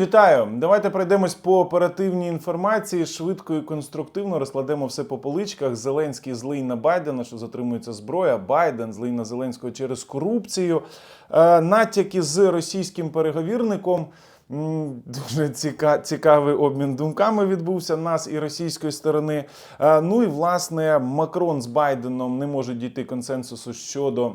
Вітаю! Давайте пройдемось по оперативній інформації. Швидко і конструктивно розкладемо все по поличках. Зеленський злий на Байдена, що затримується зброя. Байден злий на Зеленського через корупцію. Е, натяки з російським переговірником. Дуже ціка, цікавий обмін думками відбувся нас і російської сторони. Е, Ну і власне Макрон з Байденом не можуть дійти консенсусу щодо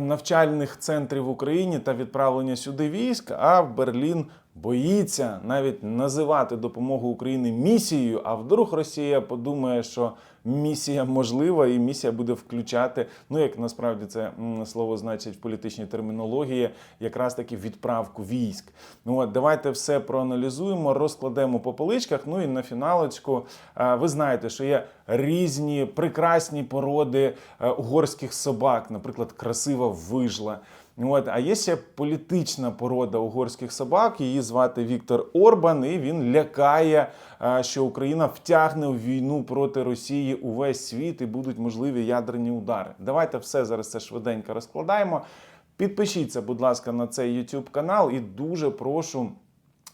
навчальних центрів в Україні та відправлення сюди військ, а Берлін боїться навіть називати допомогу Україні місією. А вдруг Росія подумає, що місія можлива, і місія буде включати, ну як насправді це слово значить в політичній термінології, якраз таки відправку військ. Ну от давайте все проаналізуємо, розкладемо по поличках. Ну і на фіналочку ви знаєте, що є різні прекрасні породи е, угорських собак, наприклад, красива вижла. От, а є ще політична порода угорських собак. Її звати Віктор Орбан, і він лякає, е, що Україна втягне в війну проти Росії увесь світ і будуть можливі ядерні удари. Давайте все зараз це швиденько розкладаємо. Підпишіться, будь ласка, на цей YouTube канал і дуже прошу.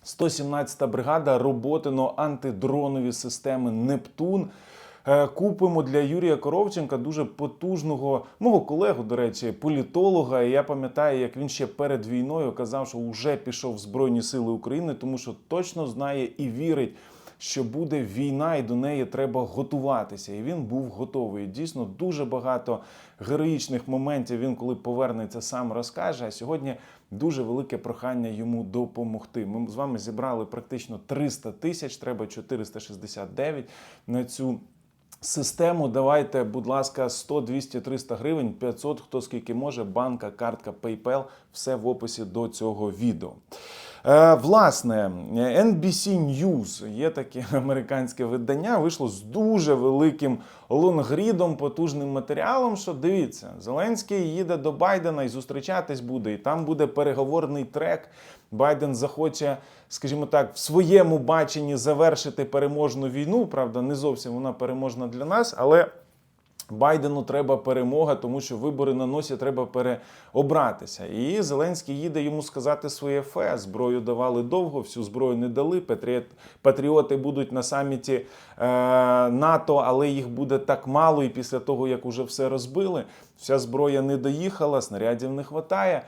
117-та бригада роботино антидронові системи Нептун. Е, Купимо для Юрія Коровченка дуже потужного мого колегу, до речі, політолога. І я пам'ятаю, як він ще перед війною казав, що вже пішов в Збройні Сили України, тому що точно знає і вірить, що буде війна, і до неї треба готуватися. І він був готовий. Дійсно, дуже багато героїчних моментів він, коли повернеться, сам розкаже. А сьогодні дуже велике прохання йому допомогти. Ми з вами зібрали практично 300 тисяч, треба 469 на цю. Систему давайте, будь ласка, 100, 200, 300 гривень, 500, хто скільки може, банка, картка, PayPal, все в описі до цього відео. Е, власне, NBC News, є таке американське видання, вийшло з дуже великим лонгрідом, потужним матеріалом. Що дивіться, Зеленський їде до Байдена і зустрічатись буде, і там буде переговорний трек. Байден захоче, скажімо так, в своєму баченні завершити переможну війну. Правда, не зовсім вона переможна для нас, але. Байдену треба перемога, тому що вибори на носі треба переобратися. І Зеленський їде йому сказати своє фе. Зброю давали довго, всю зброю не дали. Патріот, патріоти будуть на саміті е, НАТО, але їх буде так мало. І після того, як уже все розбили, вся зброя не доїхала, снарядів не вистачає.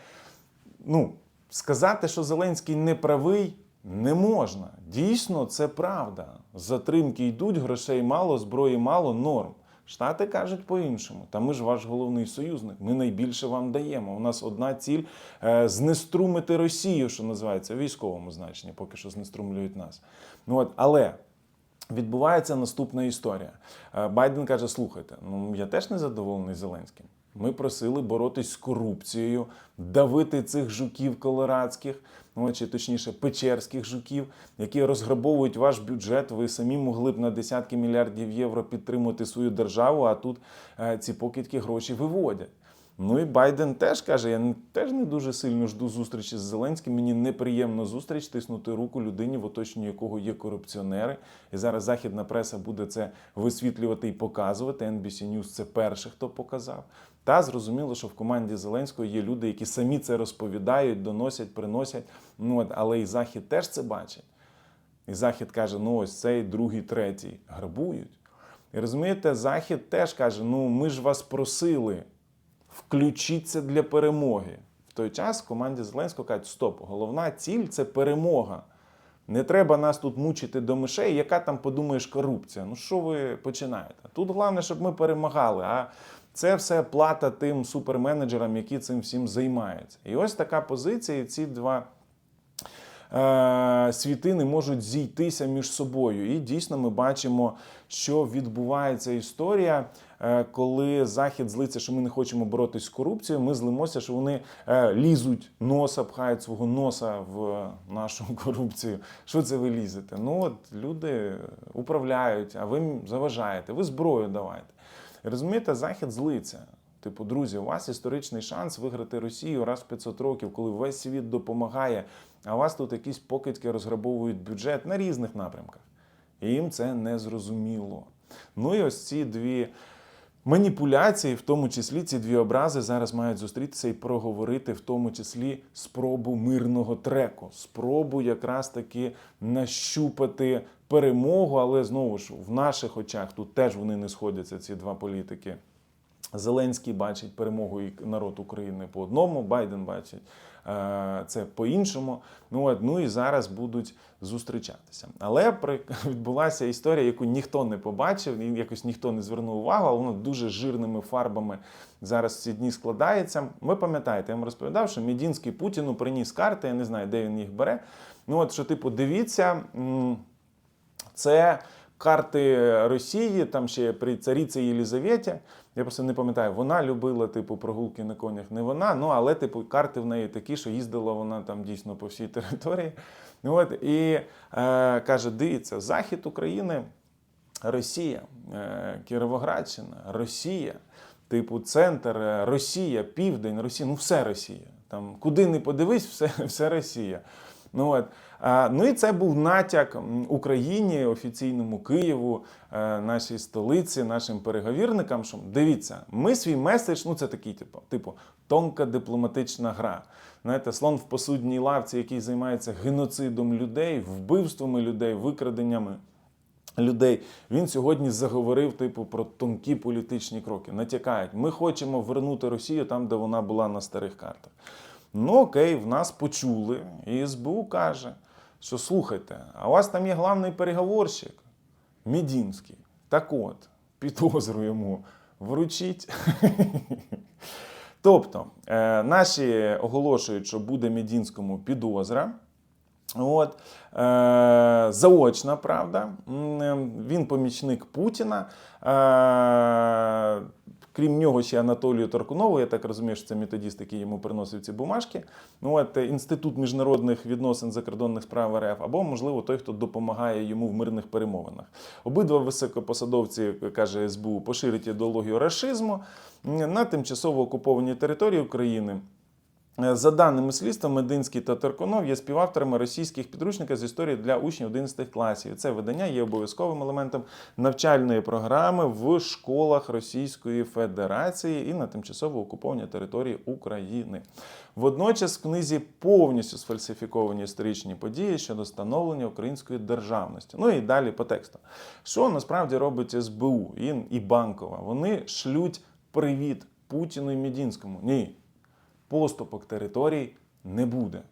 Ну, сказати, що Зеленський не правий. Не можна. Дійсно, це правда. Затримки йдуть, грошей мало, зброї мало, норм. Штати кажуть по-іншому. Та ми ж ваш головний союзник. Ми найбільше вам даємо. У нас одна ціль е, знеструмити Росію, що називається в військовому значенні, поки що знеструмлюють нас. Ну от, але. Відбувається наступна історія. Е, Байден каже: слухайте, ну я теж не задоволений Зеленським. Ми просили боротись з корупцією, давити цих жуків колорадських, ну чи точніше печерських жуків, які розграбовують ваш бюджет. Ви самі могли б на десятки мільярдів євро підтримувати свою державу, а тут е, ці покидьки гроші виводять. Ну і Байден теж каже: я теж не дуже сильно жду зустрічі з Зеленським. Мені неприємно зустріч тиснути руку людині, в оточенні якого є корупціонери. І зараз західна преса буде це висвітлювати і показувати. NBC News – це перше, хто показав. Та зрозуміло, що в команді Зеленського є люди, які самі це розповідають, доносять, приносять. Ну от, але і Захід теж це бачить. І Захід каже: ну ось цей, другий, третій грабують. І розумієте, Захід теж каже: ну ми ж вас просили, включіться для перемоги. В той час команді Зеленського кажуть, стоп, головна ціль це перемога. Не треба нас тут мучити до мишей, яка там подумаєш корупція. Ну що ви починаєте? Тут головне, щоб ми перемагали. А це все плата тим суперменеджерам, які цим всім займаються. І ось така позиція. І ці два е, світи можуть зійтися між собою. І дійсно ми бачимо, що відбувається історія, коли Захід злиться, що ми не хочемо боротися з корупцією. Ми злимося, що вони е, лізуть носа, пхають свого носа в нашу корупцію. Що це ви лізете? Ну от люди управляють, а ви заважаєте. Ви зброю давайте. Розумієте, Захід злиться. Типу, друзі, у вас історичний шанс виграти Росію раз в 500 років, коли весь світ допомагає, а у вас тут якісь покидьки розграбовують бюджет на різних напрямках. І їм це не зрозуміло. Ну і ось ці дві маніпуляції, в тому числі ці дві образи зараз мають зустрітися і проговорити, в тому числі спробу мирного треку, спробу якраз таки нащупати перемогу, але знову ж в наших очах тут теж вони не сходяться, ці два політики. Зеленський бачить перемогу і народ України по одному, Байден бачить е, це по-іншому. Ну, от, ну і зараз будуть зустрічатися. Але при- відбулася історія, яку ніхто не побачив, якось ніхто не звернув увагу, але воно дуже жирними фарбами зараз ці дні складається. Ви пам'ятаєте, я вам розповідав, що Мідінський Путіну приніс карти, я не знаю, де він їх бере. Ну от що, типу, дивіться. це карти Росії, там ще при цариці Єлізаветі. Я просто не пам'ятаю, вона любила типу прогулки на конях, не вона. Ну але типу карти в неї такі, що їздила вона там дійсно по всій території. Ну, От і е, каже: дивіться, захід України, Росія, е, Кіровоградщина, Росія, типу, центр, е, Росія, південь, Росія, ну все Росія. Там куди не подивись, все, все Росія. Ну, от. А, ну і це був натяк Україні, офіційному Києву, е, нашій столиці, нашим переговірникам. Що дивіться, ми свій меседж, ну це такий, типу, типу тонка дипломатична гра. Знаєте, слон в посудній лавці, який займається геноцидом людей, вбивствами людей, викраденнями людей. Він сьогодні заговорив типу про тонкі політичні кроки. Натякають, ми хочемо вернути Росію там, де вона була на старих картах. Ну окей, в нас почули, і СБУ каже, що слухайте, а у вас там є главний переговорщик Мідінський. Так от, підозру йому вручіть. Тобто, е, наші оголошують, що буде Мідінському підозра. От, е, заочна, правда. Е, Він помічник Путіна. Е, крім нього, ще Анатолію Торкунову, я так розумію, що це методіст, який йому приносив ці бумажки. Ну, от, е, Інститут міжнародних відносин закордонних справ РФ, або, можливо, той, хто допомагає йому в мирних перемовинах. Обидва високопосадовці, каже СБУ, поширять ідеологію рашизму на тимчасово окупованій території України. Е, За даними слідства, Мединський та Терконов є співавторами російських підручників з історії для учнів 11 класів. Це видання є обов'язковим елементом навчальної програми в школах Російської Федерації і на тимчасово окупованій території України. Водночас в книзі повністю сфальсифіковані історичні події щодо становлення української державності. Ну і далі по тексту. Що насправді робить СБУ і Банкова? Вони шлють привіт Путіну і Мідінському. Ні поступок територій не буде.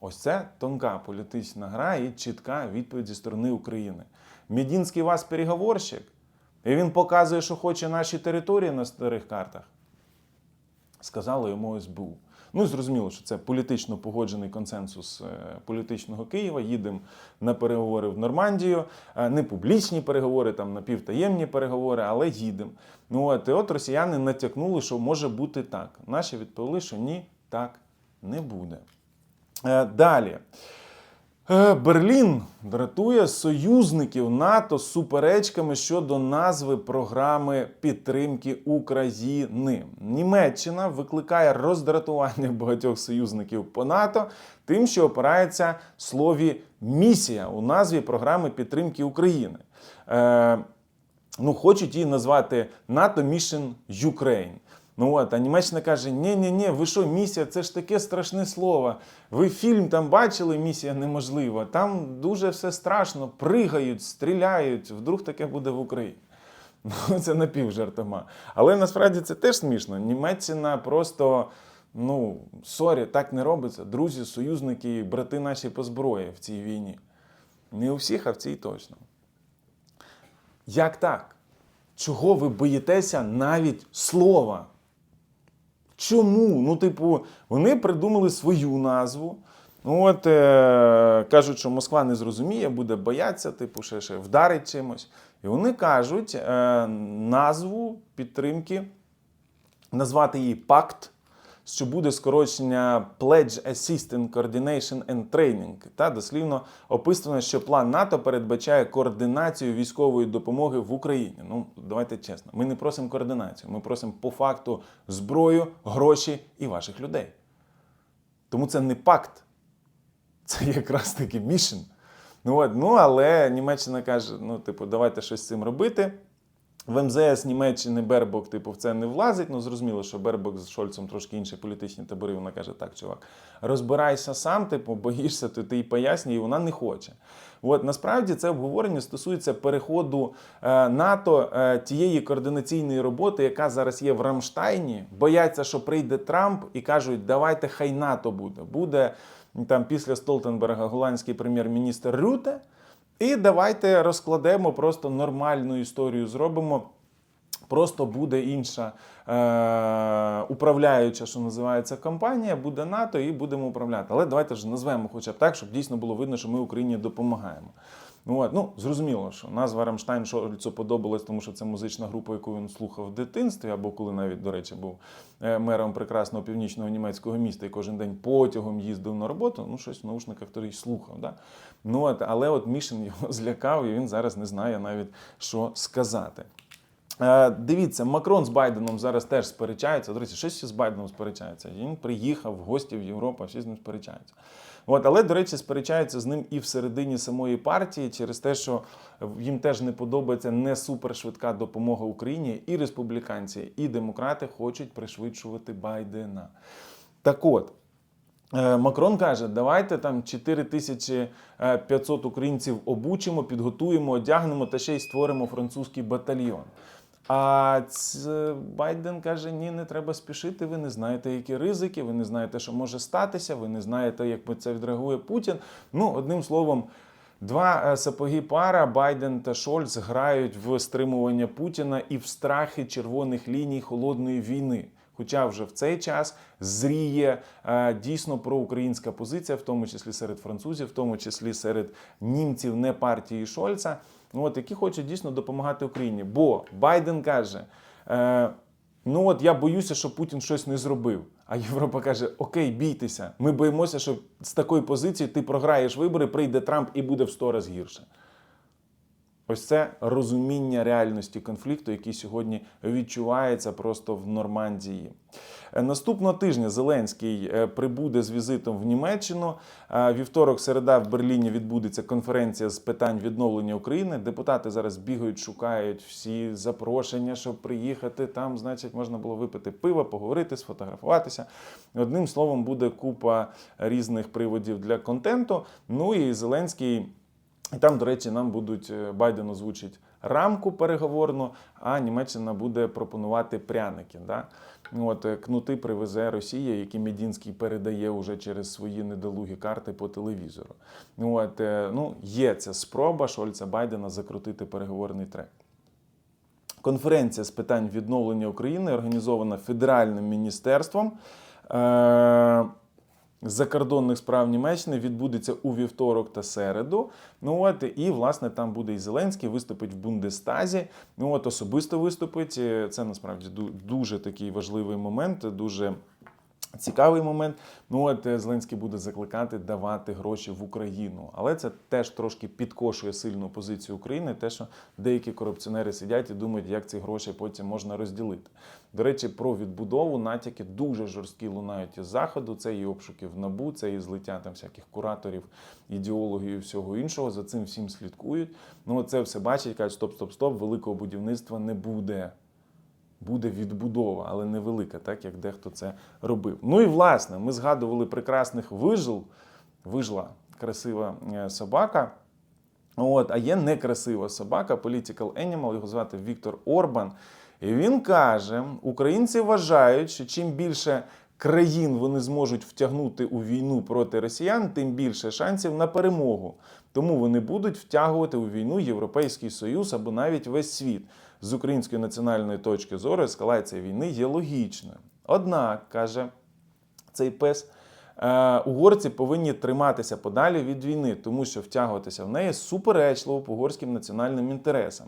Ось це тонка політична гра і чітка відповідь зі сторони України. Мідінський вас переговорщик, і він показує, що хоче наші території на старих картах. Сказали йому СБУ. Ну і зрозуміло, що це політично погоджений консенсус е, політичного Києва. Їдемо на переговори в Нормандію, Е, не публічні переговори, там напівтаємні переговори, але їдемо. Ну от, і от росіяни натякнули, що може бути так. Наші відповіли, що ні, так не буде. Е, Далі. Е, Берлін дратує союзників НАТО суперечками щодо назви програми підтримки України. Німеччина викликає роздратування багатьох союзників по НАТО тим, що опирається слові місія у назві програми підтримки України. Е, ну, хочуть її назвати НАТО Mission Ukraine. Ну от, а Німеччина каже: ні ні ні ви що, місія, це ж таке страшне слово. Ви фільм там бачили, місія неможлива. Там дуже все страшно, пригають, стріляють. Вдруг таке буде в Україні. Ну, це напівжартома. Але насправді це теж смішно. Німеччина просто, ну, сорі, так не робиться. Друзі, союзники, брати наші по зброї в цій війні. Не у всіх, а в цій точно. Як так? Чого ви боїтеся навіть слова? Чому? Ну, типу, вони придумали свою назву. Ну, От е, кажуть, що Москва не зрозуміє, буде боятися, типу, ще, ще вдарить чимось. І вони кажуть е, назву підтримки, назвати її пакт, що буде скорочення Pledge Assistance Coordination and Training. Та дослівно описано, що план НАТО передбачає координацію військової допомоги в Україні. Ну, давайте чесно, ми не просимо координацію, ми просимо по факту зброю, гроші і ваших людей. Тому це не пакт, це якраз таки мішен. Ну, от, ну, але Німеччина каже: ну, типу, давайте щось з цим робити. В МЗС Німеччини Бербок, типу, в це не влазить. Ну зрозуміло, що Бербок з Шольцем трошки інші політичні табори. Вона каже: так, чувак, розбирайся сам, типу, боїшся, то ти й пояснюй, і вона не хоче. От насправді це обговорення стосується переходу е, НАТО е, тієї координаційної роботи, яка зараз є в Рамштайні. Бояться, що прийде Трамп і кажуть, давайте хай НАТО буде. Буде там після Столтенберга голландський прем'єр-міністр Рюте. І давайте розкладемо просто нормальну історію зробимо. Просто буде інша е, управляюча, що називається компанія, буде НАТО і будемо управляти. Але давайте ж назвемо хоча б так, щоб дійсно було видно, що ми Україні допомагаємо. От, ну зрозуміло, що назва Рамштайн Шольцу подобалась, тому що це музична група, яку він слухав в дитинстві, або коли навіть, до речі, був е, мером прекрасного північного німецького міста і кожен день потягом їздив на роботу. Ну, щось в наушниках тоді слухав. Да? Ну, от, але от Мішин його злякав, і він зараз не знає навіть, що сказати. Е, Дивіться, Макрон з Байденом зараз теж сперечаються. До речі, щось з Байденом сперечаються. Він приїхав в гості в Європу, всі з ним сперечаються. От, але, до речі, сперечаються з ним і всередині самої партії через те, що їм теж не подобається не супершвидка допомога Україні. І республіканці, і демократи хочуть пришвидшувати Байдена. Так от. Е, Макрон каже, давайте там 4500 українців обучимо, підготуємо, одягнемо та ще й створимо французький батальйон. А ц- Байден каже: ні, не треба спішити. Ви не знаєте, які ризики, ви не знаєте, що може статися, ви не знаєте, як це відреагує Путін. Ну, одним словом, два е, сапоги пара Байден та Шольц грають в стримування Путіна і в страхи червоних ліній холодної війни. Хоча вже в цей час зріє е, дійсно проукраїнська позиція, в тому числі серед французів, в тому числі серед німців, не партії Шольца, от які хочуть дійсно допомагати Україні. Бо Байден каже: е, ну от я боюся, що Путін щось не зробив. А Європа каже: Окей, бійтеся. Ми боїмося, що з такої позиції ти програєш вибори, прийде Трамп і буде в сто разів гірше. Ось це розуміння реальності конфлікту, який сьогодні відчувається просто в Нормандії. Е, Наступного тижня Зеленський е, прибуде з візитом в Німеччину. Е, Вівторок, середа в Берліні відбудеться конференція з питань відновлення України. Депутати зараз бігають, шукають всі запрошення, щоб приїхати. Там, значить, можна було випити пиво, поговорити, сфотографуватися. Одним словом, буде купа різних приводів для контенту. Ну і Зеленський. І там, до речі, нам будуть е, Байден озвучить рамку переговорну, а Німеччина буде пропонувати пряники. Да? От е, кнути привезе Росія, які Медінський передає уже через свої недолугі карти по телевізору. От, е, ну, є ця спроба Шольца Байдена закрутити переговорний трек. Конференція з питань відновлення України організована Федеральним міністерством. Закордонних справ Німеччини відбудеться у вівторок та середу. Ну от і власне там буде і Зеленський виступить в Бундестазі. Ну от особисто виступить. Е, Це насправді ду- дуже такий важливий момент, дуже. Цікавий момент. Ну от е, Зеленський буде закликати давати гроші в Україну, але це теж трошки підкошує сильну позицію України. Те, що деякі корупціонери сидять і думають, як ці гроші потім можна розділити. До речі, про відбудову натяки дуже жорсткі лунають із заходу. Це і обшуки в набу, це і злиття там всяких кураторів, ідеологів і всього іншого. За цим всім слідкують. Ну це все бачать, кажуть, стоп, стоп, стоп, великого будівництва не буде буде відбудова, але невелика, так як дехто це робив. Ну і власне, ми згадували прекрасних вижил, вижила красива е, собака. От, а є некрасива собака, political animal, його звати Віктор Орбан. І він каже: українці вважають, що чим більше країн вони зможуть втягнути у війну проти росіян, тим більше шансів на перемогу. Тому вони будуть втягувати у війну Європейський Союз або навіть весь світ. З української національної точки зору ескалація війни є логічною. Однак, каже цей пес, е, угорці повинні триматися подалі від війни, тому що втягуватися в неї суперечливо по угорським національним інтересам.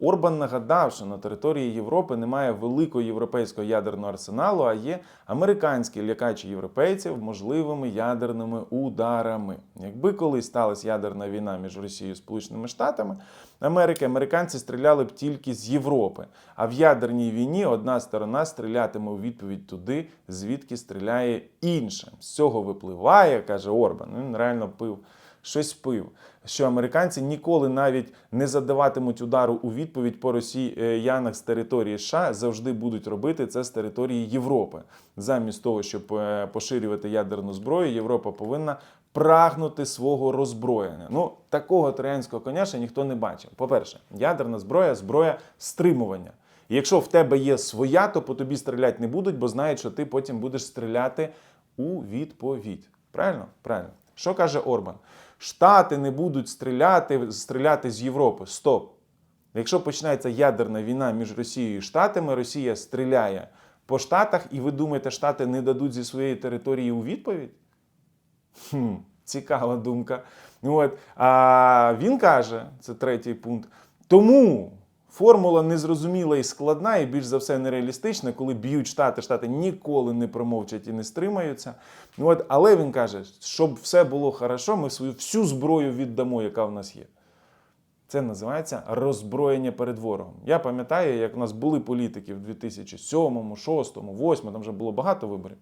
Орбан нагадав, що на території Європи немає великого європейського ядерного арсеналу, а є американський, лякаючи європейців можливими ядерними ударами. Якби колись сталася ядерна війна між Росією і Сполученими Штатами Америки, американці стріляли б тільки з Європи. А в ядерній війні одна сторона стрілятиме у відповідь туди, звідки стріляє інша. З цього випливає, каже Орбан. Він реально пив щось пив. Що американці ніколи навіть не задаватимуть удару у відповідь по росіянах з території США, завжди будуть робити це з території Європи. Замість того, щоб е, поширювати ядерну зброю, Європа повинна прагнути свого роззброєння. Ну, такого троянського коня ще ніхто не бачив. По-перше, ядерна зброя зброя стримування. Якщо в тебе є своя, то по тобі стріляти не будуть, бо знають, що ти потім будеш стріляти у відповідь. Правильно? Правильно. Що каже Орбан? Штати не будуть стріляти, стріляти з Європи. Стоп. Якщо починається ядерна війна між Росією і Штатами, Росія стріляє по Штатах, і ви думаєте, Штати не дадуть зі своєї території у відповідь? Хм, цікава думка. От. А він каже, це третій пункт. Тому формула незрозуміла і складна, і більш за все нереалістична, коли б'ють штати, штати ніколи не промовчать і не стримаються. От. Але він каже, щоб все було хорошо, ми свою всю зброю віддамо, яка в нас є. Це називається роззброєння перед ворогом. Я пам'ятаю, як у нас були політики в 2007, 2006, 2008, там вже було багато виборів.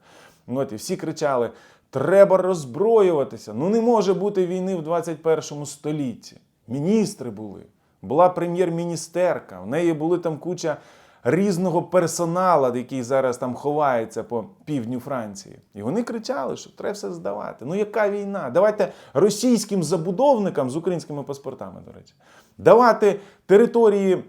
Ну, От, і всі кричали: треба роззброюватися. Ну не може бути війни в 21 столітті. Міністри були, була прем'єр-міністерка, в неї були там куча різного персоналу, який зараз там ховається по півдню Франції. І вони кричали, що треба все здавати. Ну яка війна? Давайте російським забудовникам з українськими паспортами, до речі, давати території.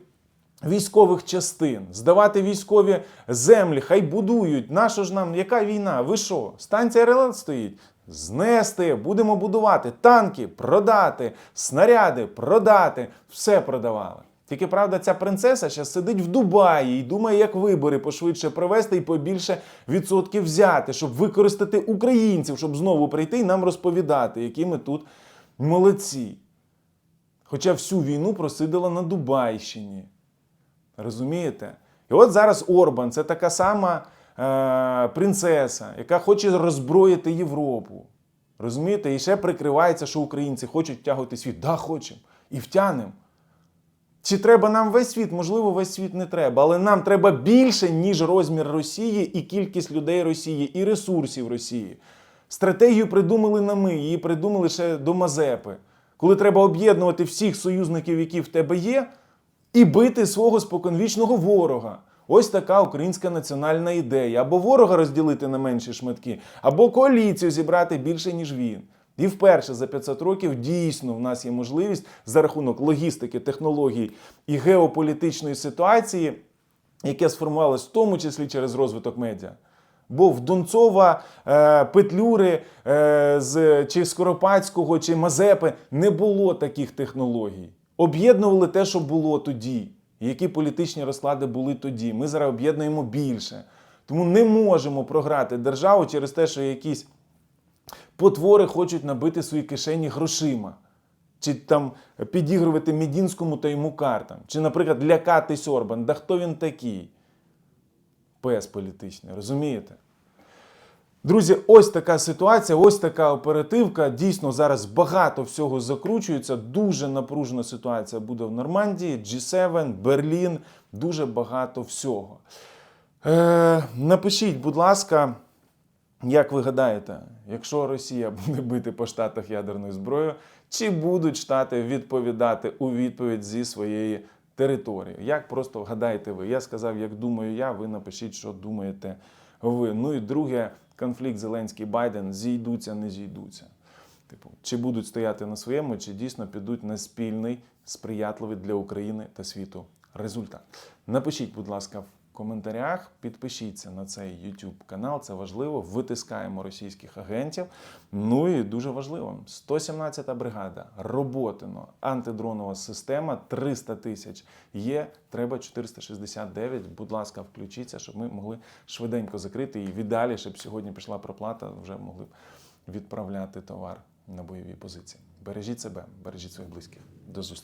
Військових частин, здавати військові землі, хай будують. Нащо ж нам, яка війна? Ви що? Станція РЛ стоїть? Знести, будемо будувати танки, продати, снаряди, продати, все продавали. Тільки правда, ця принцеса зараз сидить в Дубаї і думає, як вибори пошвидше провести і побільше відсотків взяти, щоб використати українців, щоб знову прийти і нам розповідати, які ми тут молодці. Хоча всю війну просидила на Дубайщині. Розумієте? І от зараз Орбан це така сама принцеса, яка хоче роззброїти Європу. Розумієте? І ще прикривається, що українці хочуть втягувати світ. Да, хочемо. І втягнемо. Чи треба нам весь світ? Можливо, весь світ не треба, але нам треба більше, ніж розмір Росії і кількість людей Росії, і ресурсів Росії. Стратегію придумали не ми, її придумали ще до Мазепи. Коли треба об'єднувати всіх союзників, які в тебе є, і бити свого споконвічного ворога. Ось така українська національна ідея. Або ворога розділити на менші шматки, або коаліцію зібрати більше, ніж він. І вперше за 500 років дійсно в нас є можливість за рахунок логістики, технологій і геополітичної ситуації, яке сформувалось в тому числі через розвиток медіа. Бо в Донцова, е, Петлюри е, з, чи Скоропадського, чи Мазепи не було таких технологій. Об'єднували те, що було тоді, які політичні розклади були тоді. Ми зараз об'єднуємо більше. Тому не можемо програти державу через те, що якісь потвори хочуть набити свої кишені грошима. Чи там підігрувати Мідінському та йому картам. Чи, наприклад, лякатись Орбан. Да хто він такий? Пес політичний, розумієте? Друзі, ось така ситуація, ось така оперативка. Дійсно, зараз багато всього закручується. Дуже напружена ситуація буде в Нормандії, G7, Берлін, дуже багато всього. Е, напишіть, будь ласка, як ви гадаєте, якщо Росія буде бити по штатах ядерною зброєю, чи будуть штати відповідати у відповідь зі своєї території? Як просто гадаєте ви? Я сказав, як думаю я, ви напишіть, що думаєте ви. Ну і друге, конфлікт Зеленський Байден зійдуться, не зійдуться. Типу, чи будуть стояти на своєму, чи дійсно підуть на спільний, сприятливий для України та світу результат. Напишіть, будь ласка, коментарях, підпишіться на цей YouTube канал, це важливо. Витискаємо російських агентів. Ну і дуже важливо: 117-та бригада, роботино, антидронова система, 300 тисяч є. Треба 469. Будь ласка, включіться, щоб ми могли швиденько закрити і віддалі, щоб сьогодні пішла проплата, вже могли б відправляти товар на бойові позиції. Бережіть себе, бережіть своїх близьких. До зустрічі.